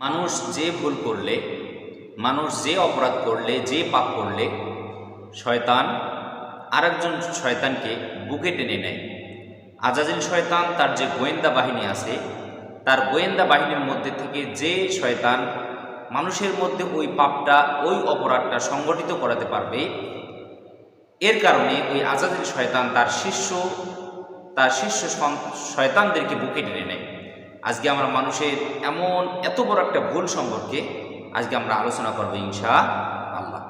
মানুষ যে ভুল করলে, মানুষ যে অপরাধ করলে, যে পাপ করলে, শয়তান আরেকজন শয়তানকে বুকে টেনে নেয়। আজাজিল শয়তান তার যে গোয়েন্দা বাহিনী আছে, তার গোয়েন্দা বাহিনীর মধ্যে থেকে যে শয়তান মানুষের মধ্যে ওই পাপটা, ওই অপরাধটা সংগঠিত করাতে পারবে, এর কারণে ওই আজাদিল শয়তান তার শিষ্য তার শিষ্য শয়তানদেরকে বুকে টেনে নেয়। আজকে আমরা মানুষের এমন এত বড় একটা ভুল সম্পর্কে আজকে আমরা আলোচনা করব ইনশা আল্লাহ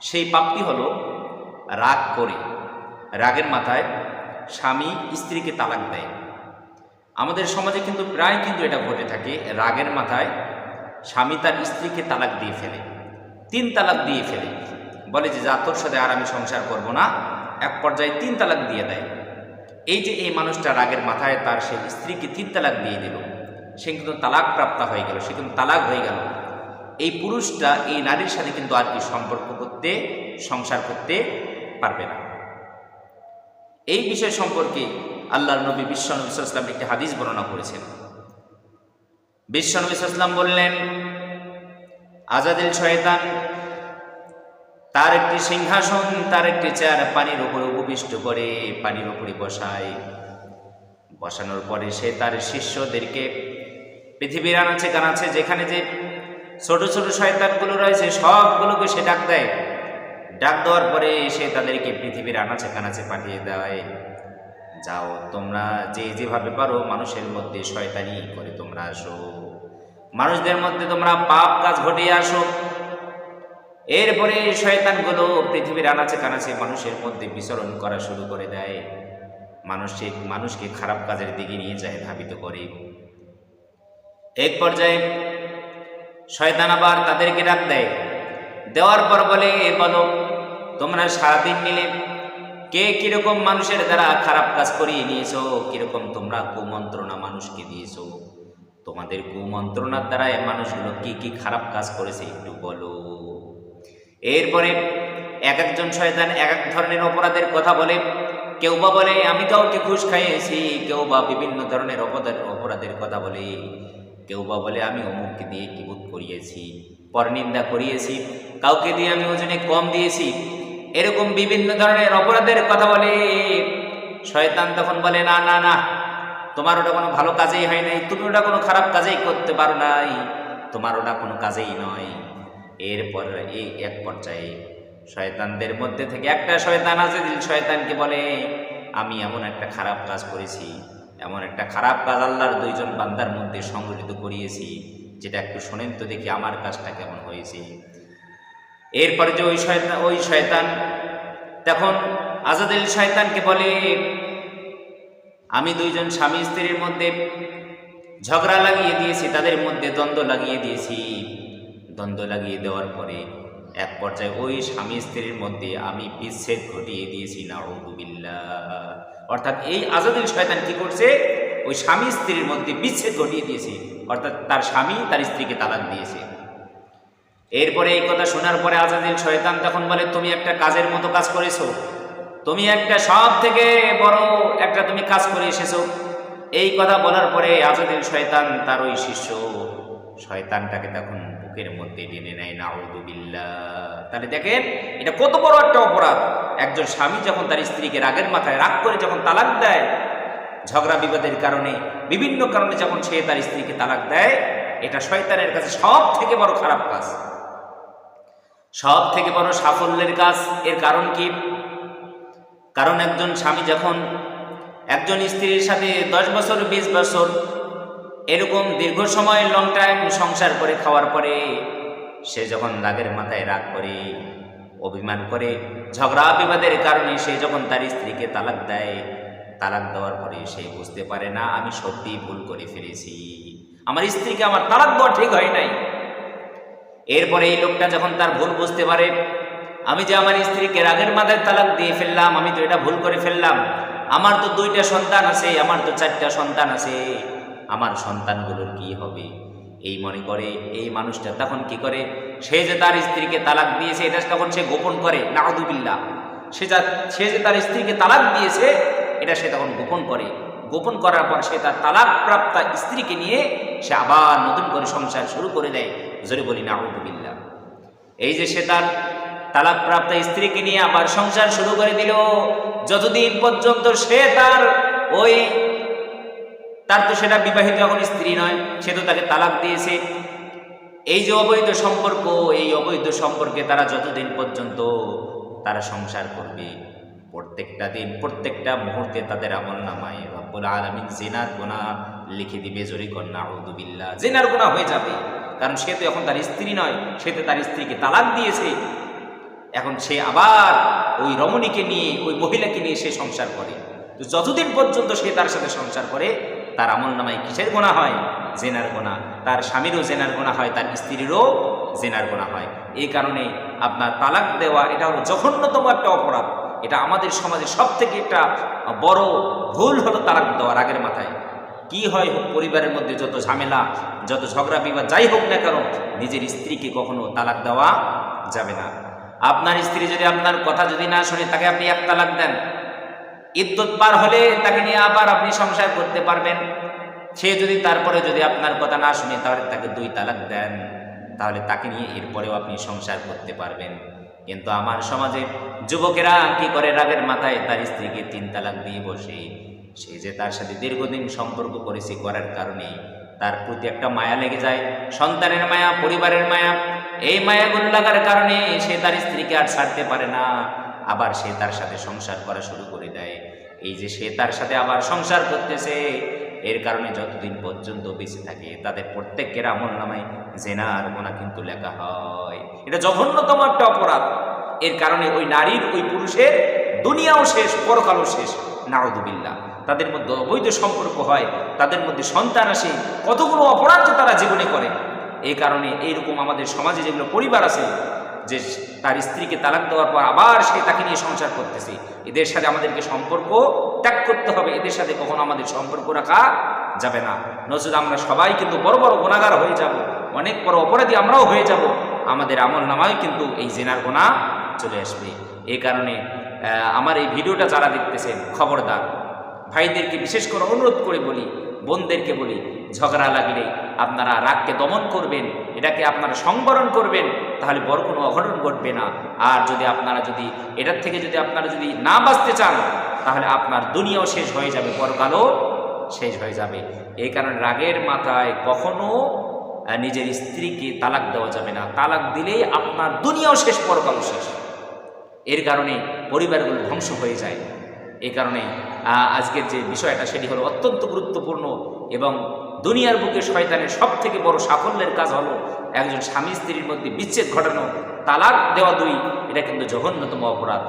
সেই পাপটি হলো রাগ করে। রাগের মাথায় স্বামী স্ত্রীকে তালাক দেয়। আমাদের সমাজে কিন্তু প্রায় কিন্তু এটা ঘটে থাকে, রাগের মাথায় স্বামী তার স্ত্রীকে তালাক দিয়ে ফেলে, তিন তালাক দিয়ে ফেলে। বলে যে, যা তোর সাথে আর আমি সংসার করব না। এক পর্যায়ে তিন তালাক দিয়ে দেয়। এই যে এই মানুষটা রাগের মাথায় তার সেই স্ত্রীকে তিন তালাক দিয়ে দিল, সে কিন্তু তালাক প্রাপ্ত হয়ে গেল, সে কিন্তু তালাক হয়ে গেল। এই পুরুষটা, এই নারীর সাথে কিন্তু আর কি সম্পর্ক করতে, সংসার করতে পারবে না। এই বিষয় সম্পর্কে আল্লাহর নবী বিশ্বনবী সাল্লাম একটি হাদিস বর্ণনা করেছেন। বিশ্বনবী সাল্লাম বললেন আজাদিল শয়তান তার একটি সিংহাসন, তার একটি চেয়ার পানির উপরে উপবিষ্ট করে পানির উপরে বসায়। বসানোর পরে সে তার শিষ্যদেরকে, পৃথিবীর আনাচে কানাচে যেখানে যে ছোট ছোট শয়তানগুলো রয়েছে, সবগুলোকে সে ডাক দেয়। ডাক দেওয়ার পরে সে তাদেরকে পৃথিবীর আনাচে কানাচে পাঠিয়ে দেয়। যাও তোমরা যে যেভাবে পারো, মানুষের মধ্যে শয়তানি করে তোমরা আসো। মানুষদের মধ্যে তোমরা পাপ কাজ ঘটিয়ে আসো। এরপরে শয়তানগুলো পৃথিবীর আনাচে কানাচে মানুষের মধ্যে বিচরণ করা শুরু করে দেয়। মানুষকে মানুষকে খারাপ কাজের দিকে নিয়ে যায়, ধাবিত করে। এক পর্যায়ে শয়তান আবার তাদেরকে ডাক দেয়। দেওয়ার পর বলে, এ বলো, তোমরা সারাদিন মিলে কে কীরকম মানুষের দ্বারা খারাপ কাজ করিয়ে নিয়েছো? কীরকম তোমরা কুমন্ত্রণা মানুষকে দিয়েছ? তোমাদের কুমন্ত্রণার দ্বারা এ মানুষগুলো কি কি খারাপ কাজ করেছে একটু বলো। এরপরে এক একজন শয়তান এক এক ধরনের অপরাধের কথা বলে। কেউ বা বলে, আমি কাউকে ঘুষ খাইয়েছি। কেউ বা বিভিন্ন ধরনের অপরাধের অপরাধের কথা বলে। কেউ বা বলে, আমি অমুককে দিয়ে কিবুত করিয়েছি, পরনিন্দা করিয়েছি, কাউকে দিয়ে আমি ওজনে কম দিয়েছি। এরকম বিভিন্ন ধরনের অপরাধের কথা বলে। শয়তান তখন বলে, না না না, তোমার ওটা কোনো ভালো কাজেই হয় নাই। তুমি ওটা কোনো খারাপ কাজেই করতে পারো নাই। তোমার ওটা কোনো কাজেই নয়। এরপর এই এক পর্যায়ে শয়তানদের মধ্যে থেকে একটা শয়তান আছে শয়তানকে বলে, আমি এমন একটা খারাপ কাজ করেছি, এমন একটা খারাপ কাজ আল্লাহর দুইজন বান্দার মধ্যে সংগঠিত করিয়েছি, যেটা একটু শোনেন তো দেখি আমার কাজটা কেমন হয়েছে। এরপরে যে ওই শয়তান ওই শয়তান তখন আজাদিল শয়তানকে বলে, আমি দুইজন স্বামী স্ত্রীর মধ্যে ঝগড়া লাগিয়ে দিয়েছি, তাদের মধ্যে দ্বন্দ্ব লাগিয়ে দিয়েছি। দ্বন্দ্ব লাগিয়ে দেওয়ার পরে এক পর্যায়ে ওই স্বামী স্ত্রীর মধ্যে আমি বিচ্ছেদ ঘটিয়ে দিয়েছি নাউদুবিল্লা অর্থাৎ এই আজাদিল শয়তান কি করছে? ওই স্বামী স্ত্রীর মধ্যে বিচ্ছেদ ঘটিয়ে দিয়েছে। অর্থাৎ তার স্বামী তার স্ত্রীকে তালাক দিয়েছে। এরপরে এই কথা শোনার পরে আজাদিল শয়তান তখন বলে, তুমি একটা কাজের মতো কাজ করেছ। তুমি একটা সব থেকে বড় একটা তুমি কাজ করে এসেছ। এই কথা বলার পরে আজাদিল শয়তান তার ওই শিষ্য, শয়তানটাকে তখন বুকের মধ্যে টেনে নেয় নাউদুবিল্লাহ তাহলে দেখেন, এটা কত বড় একটা অপরাধ। একজন স্বামী যখন তার স্ত্রীকে রাগের মাথায় রাগ করে যখন তালাক দেয়, ঝগড়া বিবাদের কারণে, বিভিন্ন কারণে যখন সে তার স্ত্রীকে তালাক দেয়, এটা শয়তানের কাছে সব থেকে বড় খারাপ কাজ। সব থেকে বড় সাফল্যের কাজ, এর কারণ কি? কারণ একজন স্বামী যখন একজন স্ত্রীর সাথে দশ বছর, বিশ বছর এরকম দীর্ঘ সময় লং টাইম সংসার করে খাওয়ার পরে সে যখন রাগের মাথায় রাগ করে, অভিমান করে, ঝগড়া বিবাদের কারণে সে যখন তার স্ত্রীকে তালাক দেয়, তালাক দেওয়ার পরে সে বুঝতে পারে, না, আমি সত্যিই ভুল করে ফেলেছি। আমার স্ত্রীকে আমার তালাক দেওয়া ঠিক হয় নাই। এরপরে এই লোকটা যখন তার ভুল বুঝতে পারে, আমি যে আমার স্ত্রীকে রাগের মাথায় তালাক দিয়ে ফেললাম, আমি তো এটা ভুল করে ফেললাম। আমার তো দুইটা সন্তান আছে, আমার তো চারটা সন্তান আছে। আমার সন্তানগুলোর কি হবে? এই মনে করে, এই মানুষটা তখন কি করে? সে যে তার স্ত্রীকে তালাক দিয়েছে, এটা তখন সে গোপন করে নাউদুবিল্লা সে যা, সে যে তার স্ত্রীকে তালাক দিয়েছে, এটা সে তখন গোপন করে। গোপন করার পর সে তার তালাক প্রাপ্তা স্ত্রীকে নিয়ে সে আবার নতুন করে সংসার শুরু করে দেয়। জোরে বলি না আউদুবিল্লাহ এই যে সে তার তালাক প্রাপ্ত স্ত্রীকে নিয়ে আবার সংসার শুরু করে দিল, যতদিন পর্যন্ত সে তার ওই তার তো সেটা বিবাহিত এখন স্ত্রী নয়, সে তো তাকে তালাক দিয়েছে। এই যে অবৈধ সম্পর্ক, এই অবৈধ সম্পর্কে তারা যতদিন পর্যন্ত তারা সংসার করবে, প্রত্যেকটা দিন, প্রত্যেকটা মুহূর্তে তাদের আমল নামায়, রব্বুল আলমিন জেনার গোনা লিখে দিবে, জরি কন্যা আউদুবিল্লাহ জেনার গোনা হয়ে যাবে, কারণ সে তো এখন তার স্ত্রী নয়, সে তো তার স্ত্রীকে তালাক দিয়েছে। এখন সে আবার ওই রমণীকে নিয়ে, ওই মহিলাকে নিয়ে সে সংসার করে। তো যতদিন পর্যন্ত সে তার সাথে সংসার করে তার আমল নামায় কিসের গোনা হয়? জেনার গোনা তার স্বামীরও জেনার গোনা হয়, তার স্ত্রীরও জেনার গোনা হয়। এই কারণে আপনার তালাক দেওয়া, এটা হলো জঘন্যতম একটা অপরাধ। এটা আমাদের সমাজে সব থেকে একটা বড় ভুল হলো তালাক দেওয়ার আগের মাথায়। কি হয় পরিবারের মধ্যে যত ঝামেলা, যত ঝগড়া বিবাদ, যাই হোক না কেন, নিজের স্ত্রীকে কখনো তালাক দেওয়া যাবে না। আপনার স্ত্রী যদি আপনার কথা যদি না শুনে, তাকে আপনি এক তালাক দেন। ইদ্যুৎ পার হলে তাকে নিয়ে আবার আপনি সংসার করতে পারবেন। সে যদি তারপরে যদি আপনার কথা না শুনে তাহলে তাকে দুই তালাক দেন। তাহলে তাকে নিয়ে এরপরেও আপনি সংসার করতে পারবেন। কিন্তু আমার সমাজে যুবকেরা কি করে রাগের মাথায় তার স্ত্রীকে তিন তালাক দিয়ে বসে? সে যে তার সাথে দীর্ঘদিন সম্পর্ক করেছে করার কারণে তার প্রতি একটা মায়া লেগে যায়, সন্তানের মায়া, পরিবারের মায়া। এই মায়াগুলো লাগার কারণে সে তার স্ত্রীকে আর ছাড়তে পারে না। আবার সে তার সাথে সংসার করা শুরু করে দেয়। এই যে সে তার সাথে আবার সংসার করতেছে, এর কারণে যতদিন পর্যন্ত বেঁচে থাকে, তাদের প্রত্যেকের আমল নামায় জেনার গোনা কিন্তু লেখা হয়। এটা জঘন্যতম একটা অপরাধ। এর কারণে ওই নারীর, ওই পুরুষের দুনিয়াও শেষ, পরকালও শেষ। নাউদুবিল্লাহ তাদের মধ্যে অবৈধ সম্পর্ক হয়, তাদের মধ্যে সন্তান আসে, কতগুলো অপরাধ তারা জীবনে করে। এই কারণে এইরকম আমাদের সমাজে যেগুলো পরিবার আছে যে তার স্ত্রীকে তালাক দেওয়ার পর আবার সে তাকে নিয়ে সংসার করতেছে। এদের সাথে আমাদেরকে সম্পর্ক ত্যাগ করতে হবে। এদের সাথে কখনো আমাদের সম্পর্ক রাখা যাবে না। নজর আমরা সবাই কিন্তু বড় বড় গোনাগার হয়ে যাব। অনেক বড় অপরাধী আমরাও হয়ে যাব। আমাদের আমল নামায় কিন্তু এই জেনার গোনা চলে আসবে। এই কারণে আমার এই ভিডিওটা যারা দেখতেছেন, খবরদার, ভাইদেরকে বিশেষ করে অনুরোধ করে বলি, বোনদেরকে বলি, ঝগড়া লাগলে আপনারা রাগকে দমন করবেন, এটাকে আপনারা সংবরণ করবেন, তাহলে বড় কোনো অঘটন ঘটবে না। আর যদি আপনারা যদি, এটার থেকে যদি আপনারা যদি না বাঁচতে চান, তাহলে আপনার দুনিয়াও শেষ হয়ে যাবে, পরকালও শেষ হয়ে যাবে। এই কারণে রাগের মাথায় কখনো নিজের স্ত্রীকে তালাক দেওয়া যাবে না। তালাক দিলেই আপনার দুনিয়াও শেষ, পরকালও শেষ। এর কারণে পরিবারগুলো ধ্বংস হয়ে যায়। এই কারণে আজকের যে বিষয়টা, সেটি হলো অত্যন্ত গুরুত্বপূর্ণ এবং দুনিয়ার বুকে শয়তানের সব থেকে বড় সাফল্যের কাজ হলো একজন স্বামী স্ত্রীর মধ্যে বিচ্ছেদ ঘটানো, তালাক দেওয়া দুই, এটা কিন্তু জঘন্যতম অপরাধ।